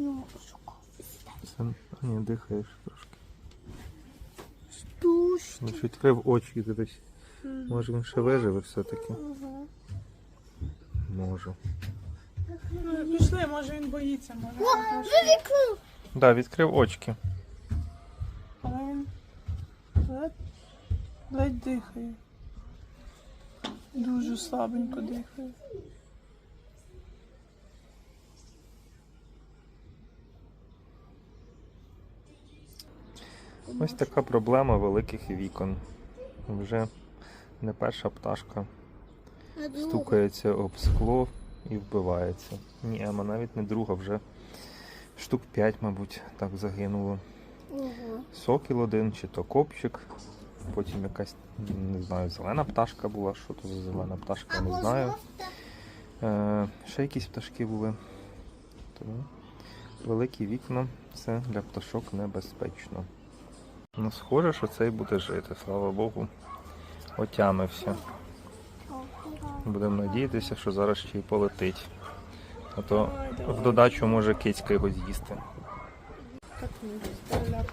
Ну, а, ні, дихаєш трошки. штучки. Лише відкрив очі і дивись. Може він ще виживе все-таки? Ну, Пішли, може він боїться, може. О, він трошки- вивікнув. Да, відкрив очки. Але він ледь, ледь дихає. Дуже слабенько дихає. Ось така проблема великих вікон. Вже не перша пташка стукається об скло і вбивається. Ні, Ема навіть не друга, вже штук 5, мабуть, так загинуло. Сокіл один, чи то копчик, потім якась, не знаю, зелена пташка була. Що то за зелена пташка, не знаю. Е, ще якісь пташки були. Тому великі вікна це для пташок небезпечно. Ну, схоже, що цей буде жити, слава Богу. Отямився. Будемо надіятися, що зараз ще й полетить. А то в додачу може кицька його з'їсти.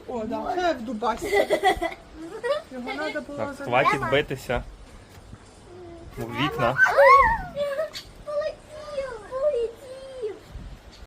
О, да. Це в Дубасі. Його треба було Так, хватить битися. У вікна.